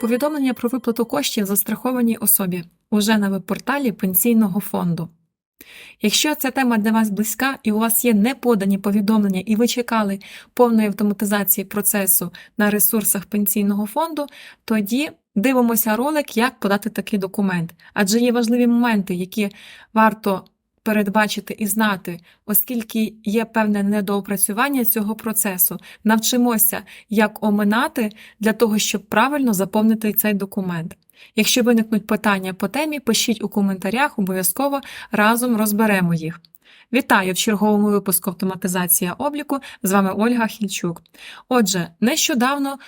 Повідомлення про виплату коштів застрахованій особі уже на веб-порталі пенсійного фонду. Якщо ця тема для вас близька і у вас є неподані повідомлення, і ви чекали повної автоматизації процесу на ресурсах пенсійного фонду, тоді дивимося ролик, як подати такий документ. Адже є важливі моменти, які варто передбачити і знати, оскільки є певне недоопрацювання цього процесу. Навчимося, як оминати для того, щоб правильно заповнити цей документ. Якщо виникнуть питання по темі, пишіть у коментарях, обов'язково разом розберемо їх. Вітаю в черговому випуску автоматизація обліку. З вами Ольга Хільчук. Отже, нещодавно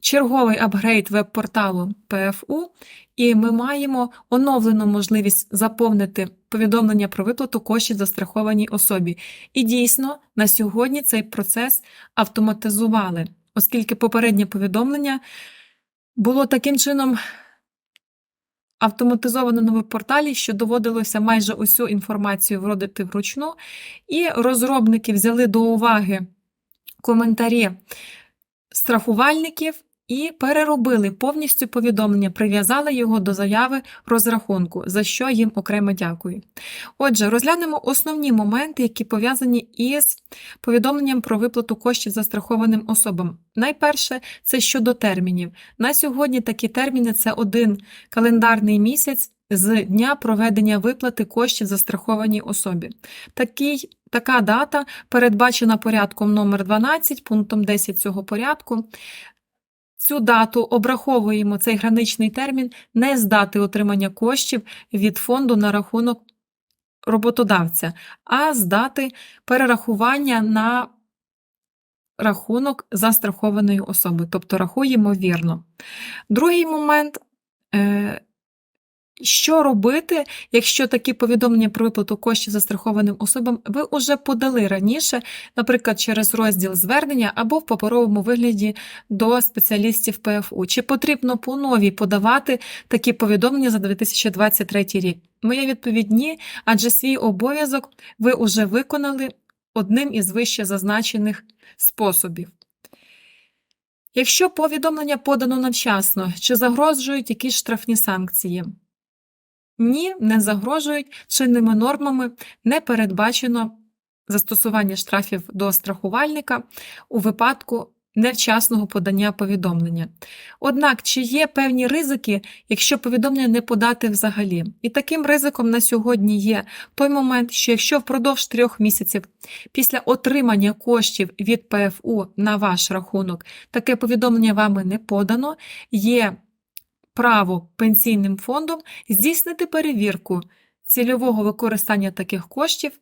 черговий апгрейд веб-порталу ПФУ, і ми маємо оновлену можливість заповнити повідомлення про виплату коштів застрахованій особі. І дійсно, на сьогодні цей процес автоматизували, оскільки попереднє повідомлення було таким чином автоматизовано на веб-порталі, що доводилося майже усю інформацію вродити вручну, і розробники взяли до уваги коментарі страхувальників і переробили повністю повідомлення, прив'язали його до заяви розрахунку, за що їм окремо дякую. Отже, розглянемо основні моменти, які пов'язані із повідомленням про виплату коштів застрахованим особам. Найперше, це щодо термінів. На сьогодні такі терміни це один календарний місяць. З дня проведення виплати коштів застрахованій особі. Такий, Така дата передбачена порядком номер 12 пунктом 10 цього порядку. Цю дату обраховуємо цей граничний термін не з дати отримання коштів від фонду на рахунок роботодавця, а з дати перерахування на рахунок застрахованої особи, тобто рахуємо вірно. Другий момент. Що робити, якщо такі повідомлення про виплату коштів застрахованим особам ви вже подали раніше, наприклад, через розділ звернення або в паперовому вигляді до спеціалістів ПФУ? Чи потрібно по новій подавати такі повідомлення за 2023 рік? Моя відповідь ні, адже свій обов'язок ви вже виконали одним із вище зазначених способів. Якщо повідомлення подано навчасно, чи загрожують якісь штрафні санкції? Ні, не загрожують чинними нормами не передбачено застосування штрафів до страхувальника у випадку невчасного подання повідомлення. Однак, чи є певні ризики, якщо повідомлення не подати взагалі? І таким ризиком на сьогодні є той момент, що якщо впродовж трьох місяців після отримання коштів від ПФУ на ваш рахунок таке повідомлення вами не подано, є право пенсійним фондом здійснити перевірку цільового використання таких коштів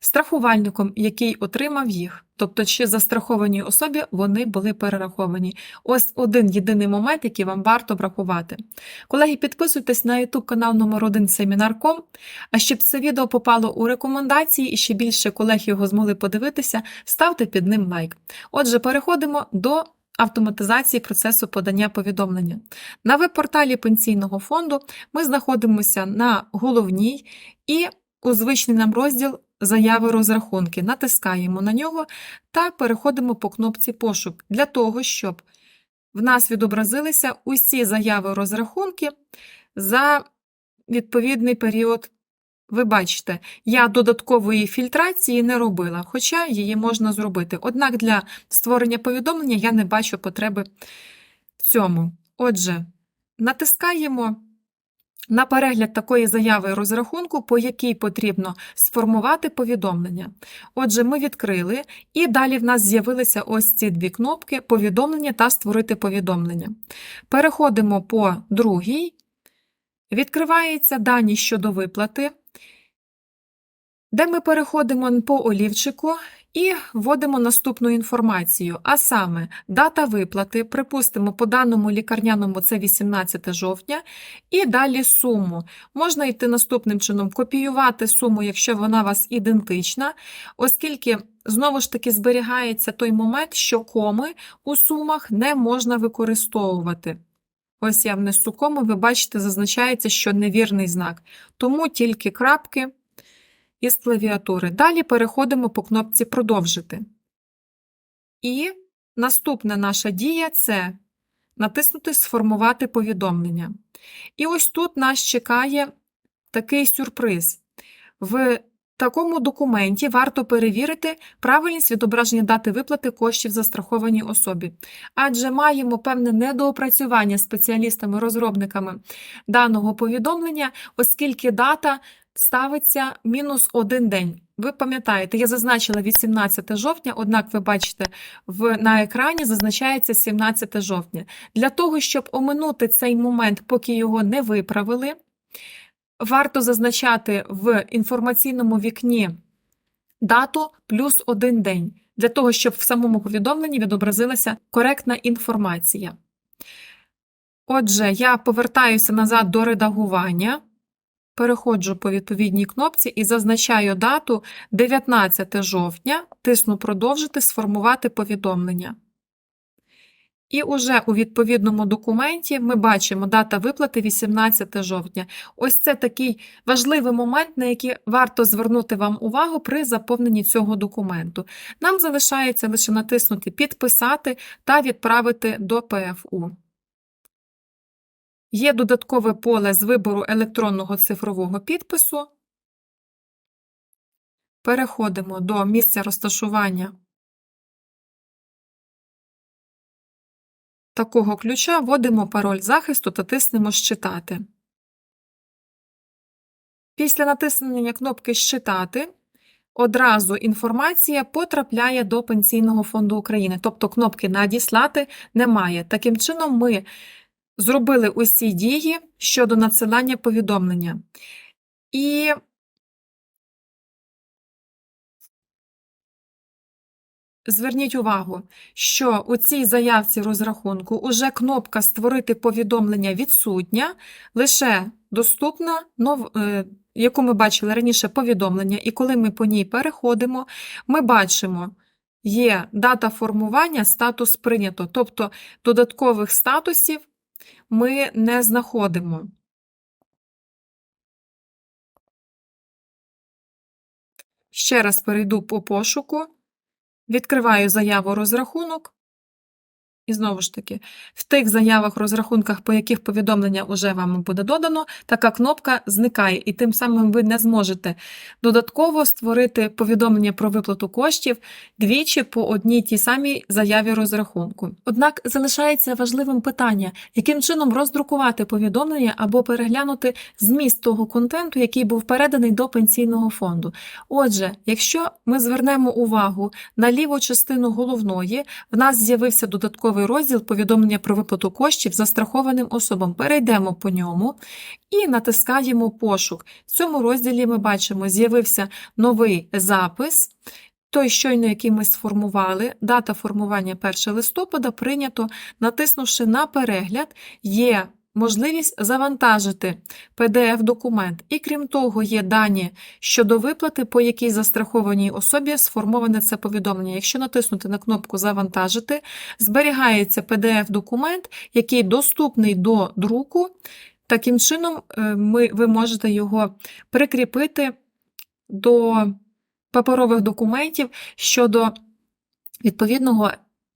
страхувальником, який отримав їх, тобто чи застрахованій особі вони були перераховані. Ось один єдиний момент, який вам варто врахувати. Колеги, підписуйтесь на YouTube канал номер 1 Семінар.ком, а щоб це відео попало у рекомендації і ще більше колег його змогли подивитися, ставте під ним лайк. Отже, переходимо до автоматизації процесу подання повідомлення. На веб-порталі пенсійного фонду ми знаходимося на головній і у звичний нам розділ заяви розрахунки. Натискаємо на нього та переходимо по кнопці пошук для того, щоб в нас відобразилися усі заяви розрахунки за відповідний період ви бачите, я додаткової фільтрації не робила, хоча її можна зробити. Однак для створення повідомлення я не бачу потреби в цьому. Отже, натискаємо на перегляд такої заяви розрахунку, по якій потрібно сформувати повідомлення. Отже, ми відкрили, і далі в нас з'явилися ось ці дві кнопки повідомлення та створити повідомлення. Переходимо по другій. Відкриваються дані щодо виплати де ми переходимо по олівчику і вводимо наступну інформацію, а саме дата виплати, припустимо, по даному лікарняному це 18 жовтня, і далі суму. Можна йти наступним чином, копіювати суму, якщо вона у вас ідентична, оскільки. Знову ж таки, зберігається той момент, що коми у сумах не можна використовувати. Ось я внесу кому, ви бачите, зазначається, що невірний знак. Тому тільки крапки із клавіатури. Далі переходимо по кнопці Продовжити. І наступна наша дія це натиснути Сформувати повідомлення. І ось тут нас чекає такий сюрприз. В такому документі варто перевірити правильність відображення дати виплати коштів застрахованій особі, адже маємо певне недоопрацювання спеціалістами-розробниками даного повідомлення, оскільки дата ставиться мінус один день. Ви пам'ятаєте, я зазначила 18 жовтня, однак ви бачите, в, на екрані зазначається 17 жовтня. Для того, щоб оминути цей момент, поки його не виправили, варто зазначати в інформаційному вікні дату плюс один день, для того, щоб в самому повідомленні відобразилася коректна інформація. Отже, я повертаюся назад до редагування, переходжу по відповідній кнопці і зазначаю дату 19 жовтня, тисну продовжити сформувати повідомлення. І уже у відповідному документі ми бачимо дата виплати 18 жовтня. Ось це такий важливий момент, на який варто звернути вам увагу при заповненні цього документу. Нам залишається лише натиснути Підписати та відправити до ПФУ. Є додаткове поле з вибору електронного цифрового підпису. Переходимо до місця розташування такого ключа вводимо пароль захисту та тиснемо Щитати. Після натиснення кнопки Щитати одразу інформація потрапляє до Пенсійного фонду України, тобто кнопки Надіслати немає. Таким чином, ми зробили усі дії щодо надсилання повідомлення. І Зверніть увагу, що у цій заявці розрахунку уже кнопка Створити повідомлення відсутня, лише доступна, нов, е, яку ми бачили раніше повідомлення, і коли ми по ній переходимо, ми бачимо, є дата формування, статус прийнято, тобто додаткових статусів ми не знаходимо. Ще раз перейду по пошуку. Відкриваю заяву розрахунок. І знову ж таки, в тих заявах, розрахунках, по яких повідомлення вже вам буде додано, така кнопка зникає, і тим самим ви не зможете додатково створити повідомлення про виплату коштів двічі по одній тій самій заяві розрахунку. Однак залишається важливим питання, яким чином роздрукувати повідомлення або переглянути зміст того контенту, який був переданий до пенсійного фонду. Отже, якщо ми звернемо увагу на ліву частину головної, в нас з'явився додатковий новий розділ повідомлення про виплату коштів застрахованим особам. Перейдемо по ньому і натискаємо пошук. В цьому розділі ми бачимо, з'явився новий запис. Той, щойно, який ми сформували, дата формування 1 листопада прийнято, натиснувши на перегляд, є можливість завантажити PDF-документ. І крім того, є дані щодо виплати, по якій застрахованій особі сформоване це повідомлення. Якщо натиснути на кнопку Завантажити, зберігається PDF-документ, який доступний до друку. Таким чином, е, ми, ви можете його прикріпити до паперових документів щодо відповідного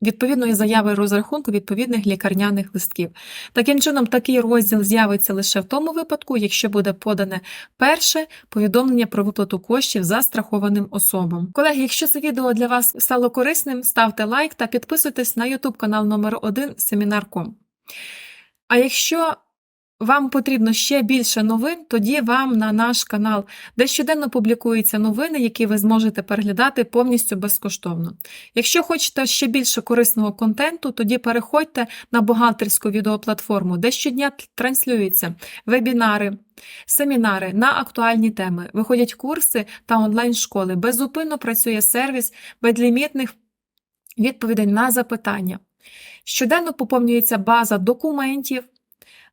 відповідної заяви розрахунку відповідних лікарняних листків. Таким чином, такий розділ з'явиться лише в тому випадку, якщо буде подане перше повідомлення про виплату коштів застрахованим особам. Колеги, якщо це відео для вас стало корисним, ставте лайк та підписуйтесь на YouTube канал номер 1 Семінар.ком. А якщо вам потрібно ще більше новин, тоді вам на наш канал, де щоденно публікуються новини, які ви зможете переглядати повністю безкоштовно. Якщо хочете ще більше корисного контенту, тоді переходьте на бухгалтерську відеоплатформу, де щодня транслюються вебінари, семінари на актуальні теми, виходять курси та онлайн-школи. Безупинно працює сервіс безлімітних відповідей на запитання. Щоденно поповнюється база документів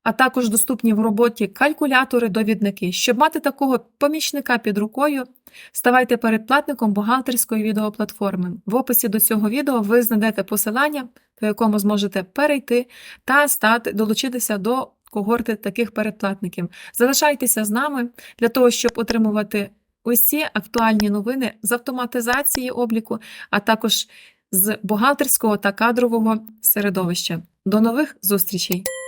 а також доступні в роботі калькулятори, довідники. Щоб мати такого помічника під рукою, ставайте передплатником бухгалтерської відеоплатформи. В описі до цього відео ви знайдете посилання, по якому зможете перейти та стати, долучитися до когорти таких передплатників. Залишайтеся з нами для того, щоб отримувати усі актуальні новини з автоматизації обліку, а також з бухгалтерського та кадрового середовища. До нових зустрічей!